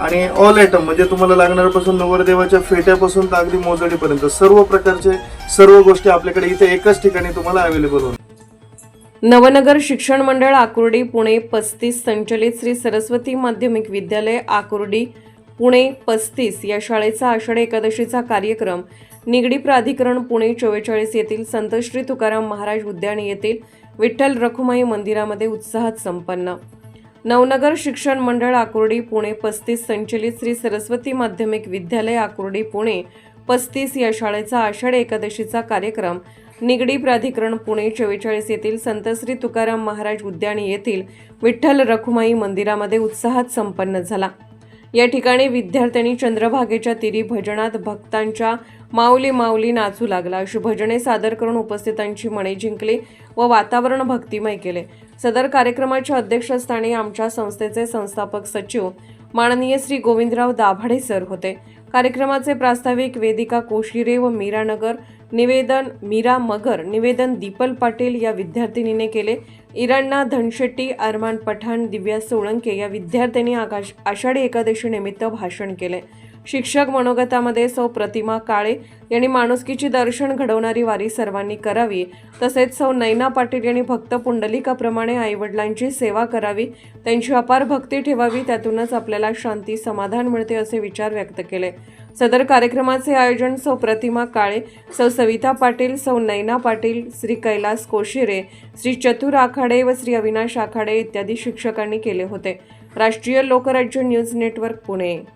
आणि all item म्हणजे तुम्हाला लागणाऱ्यापासून नवरदेवाच्या फेट्यापासून तर अगदी मोजडीपर्यंत सर्व प्रकारचे सर्व गोष्टी आपल्याकडे इथे एकाच ठिकाणी तुम्हाला अवेलेबल होणार. नवनगर शिक्षण मंडळ आकुर्डी पुणे पस्तीस संचलित श्री सरस्वती माध्यमिक विद्यालय आकुर्डी पुणे पस्तीस या शाळेचा आषाढी एकादशीचा कार्यक्रम निगडी प्राधिकरण पुणे चव्वेचाळीस येथील संत श्री तुकाराम महाराज उद्यान येथील विठ्ठल रखुमाई मंदिरामध्ये उत्साहात संपन्न. नवनगर शिक्षण मंडळ आकुर्डी पुणे पस्तीस संचलित श्री सरस्वती माध्यमिक विद्यालय आकुर्डी पुणे पस्तीस या शाळेचा आषाढी एकादशीचा कार्यक्रम निगडी प्राधिकरण पुणे चव्वेचाळीस येथील संत श्री तुकाराम महाराज उद्यानी येथील विठ्ठल रखुमाई मंदिरामध्ये उत्साहात संपन्न झाला. या ठिकाणी विद्यार्थ्यांनी चंद्रभागेच्या तिरी भजनात भक्तांच्या माऊली माऊली नाचू लागला. अशी भजने सादर करून उपस्थितांची मने जिंकली व वातावरण भक्तिमय केले. सदर कार्यक्रमाच्या अध्यक्षस्थानी आमच्या संस्थेचे संस्थापक सचिव माननीय श्री गोविंदराव दाभाडे सर होते. कार्यक्रमाचे प्रास्ताविक वेदिका कोशिरे व मीरानगर निवेदन मीरा मगर निवेदन दीपल पाटील या विद्यार्थिनीने केले. इराण्णा धनशेट्टी अरमान पठाण दिव्या सोळंके या विद्यार्थ्यांनी आकाश आषाढी एकादशीनिमित्त भाषण केले. शिक्षक मनोगतामध्ये सौ प्रतिमा काळे यांनी माणुसकीची दर्शन घडवणारी वारी सर्वांनी करावी. तसेच सौ नैना पाटील यांनी भक्त पुंडलिकाप्रमाणे आईवडिलांची सेवा करावी. त्यांची अपार भक्ती ठेवावी त्यातूनच आपल्याला शांती समाधान मिळते असे विचार व्यक्त केले. सदर कार्यक्रमाचे आयोजन सौ प्रतिमा काळे सौ सविता पाटील सौ नैना पाटील श्री कैलास कोशिरे श्री चतुर आखाडे व श्री अविनाश आखाडे इत्यादी शिक्षकांनी केले होते. राष्ट्रीय लोकराज्य न्यूज नेटवर्क पुणे.